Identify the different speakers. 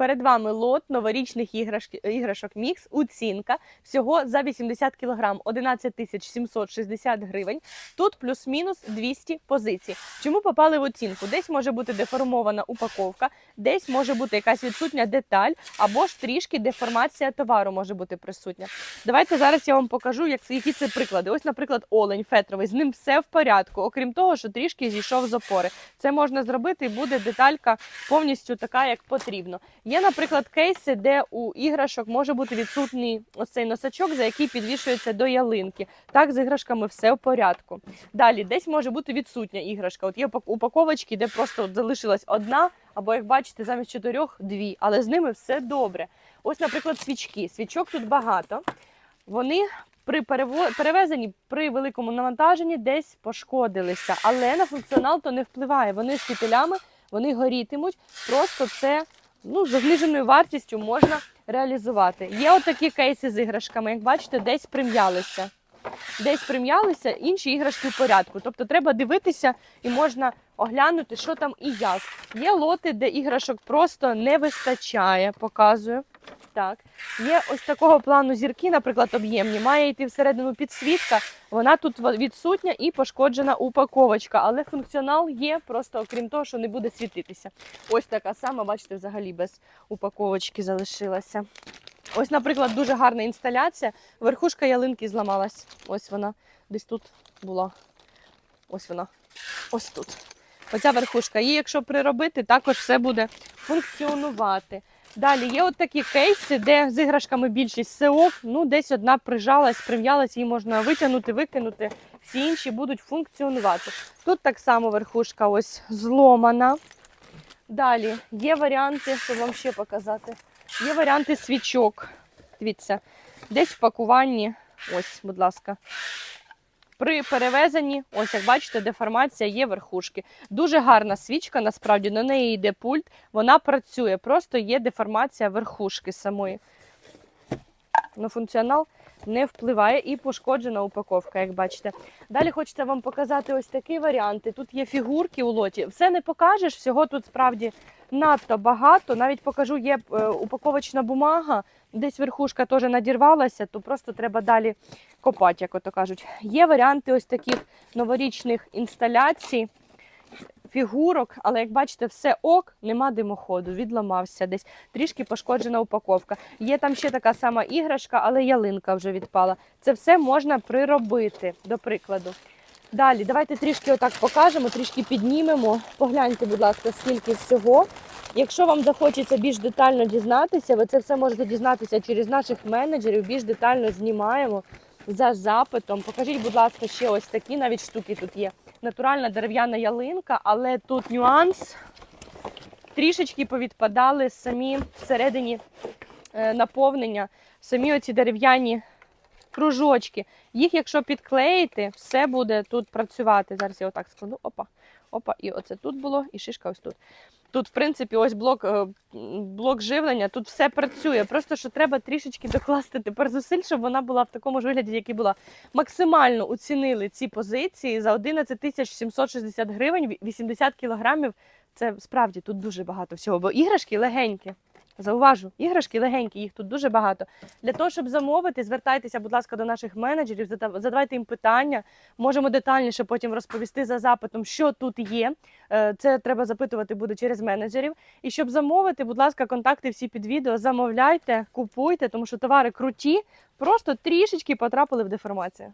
Speaker 1: Перед вами лот новорічних іграшки- іграшок Мікс. Оцінка всього за 80 кг, 11 тисяч 760 гривень. Тут плюс-мінус 200 позицій. Чому попали в оцінку? Десь може бути деформована упаковка, десь може бути якась відсутня деталь, або ж трішки деформація товару може бути присутня. Давайте зараз я вам покажу, як які це приклади. Ось, наприклад, олень фетровий. З ним все в порядку, окрім того, що трішки зійшов з опори. Це можна зробити, і буде деталька повністю така, як потрібно. Є, наприклад, кейси, де у іграшок може бути відсутній ось цей носачок, за який підвішується до ялинки. Так, з іграшками все в порядку. Далі, десь може бути відсутня іграшка. От є упак- упаковочки, де просто залишилась одна, або як бачите, замість чотирьох дві, але з ними все добре. Ось, наприклад, свічки. Свічок тут багато. Вони при перевезенні при великому навантаженні десь пошкодилися, але на функціонал то не впливає. Вони з фітилями, вони горітимуть. Просто це ну, за зниженою вартістю можна реалізувати. Є отакі кейси з іграшками, як бачите, десь прим'ялися. Десь прим'ялися, інші іграшки в порядку. Тобто треба дивитися і можна оглянути, що там і як. Є лоти, де іграшок просто не вистачає, показую. Так. Є ось такого плану зірки, наприклад, об'ємні. Має йти всередину підсвітка. Вона тут відсутня і пошкоджена упаковочка, але функціонал є, просто окрім того, що не буде світитися. Ось така сама, бачите, взагалі без упаковочки залишилася. Ось, наприклад, дуже гарна інсталяція. Верхушка ялинки зламалась. Ось вона десь тут була. Ось вона. Ось тут. Оця верхушка. Її, якщо приробити, також все буде функціонувати. Далі є от такі кейси, де з іграшками більшість СО, ну десь одна прижалась, прим'ялась, її можна витягнути, викинути. Всі інші будуть функціонувати. Тут так само верхушка ось зломана. Далі є варіанти, щоб вам ще показати. Є варіанти свічок. Дивіться, десь в пакуванні. Ось, будь ласка. При перевезенні, ось як бачите, деформація є верхушки. Дуже гарна свічка, насправді на неї йде пульт, вона працює, просто є деформація верхушки самої. На функціонал не впливає і пошкоджена упаковка, як бачите. Далі хочеться вам показати ось такі варіанти. Тут є фігурки у лоті. Все не покажеш, всього тут справді надто багато. Навіть покажу, є е, упаковочна бумага, десь верхушка теж надірвалася, то просто треба далі копати, як ото кажуть. Є варіанти ось таких новорічних інсталяцій, фігурок, але як бачите, все ок, нема димоходу, відламався десь. Трішки пошкоджена упаковка. Є там ще така сама іграшка, але ялинка вже відпала. Це все можна приробити, до прикладу. Далі, давайте трішки отак покажемо, трішки піднімемо. Погляньте, будь ласка, скільки всього. Якщо вам захочеться більш детально дізнатися, ви це все можете дізнатися через наших менеджерів, більш детально знімаємо за запитом. Покажіть, будь ласка, ще ось такі навіть штуки тут є. Натуральна дерев'яна ялинка, але тут нюанс. Трішечки повідпадали самі всередині е, наповнення, самі оці дерев'яні кружочки. Їх, якщо підклеїти, все буде тут працювати. Зараз я отак складу. Опа, опа, і оце тут було, і шишка ось тут. Тут, в принципі, ось блок, е, блок живлення, тут все працює. Просто що треба трішечки докласти тепер зусиль, щоб вона була в такому ж вигляді, як і була. Максимально оцінили ці позиції за 11 тисяч 760 гривень, 80 кілограмів. Це справді тут дуже багато всього, бо іграшки легенькі. Зауважу, іграшки легенькі, їх тут дуже багато. Для того, щоб замовити, звертайтеся, будь ласка, до наших менеджерів, задавайте їм питання. Можемо детальніше потім розповісти за запитом, що тут є. Е, Це треба запитувати буде через менеджерів. І щоб замовити, будь ласка, контакти всі під відео. Замовляйте, купуйте, тому що товари круті, просто трішечки потрапили в деформацію.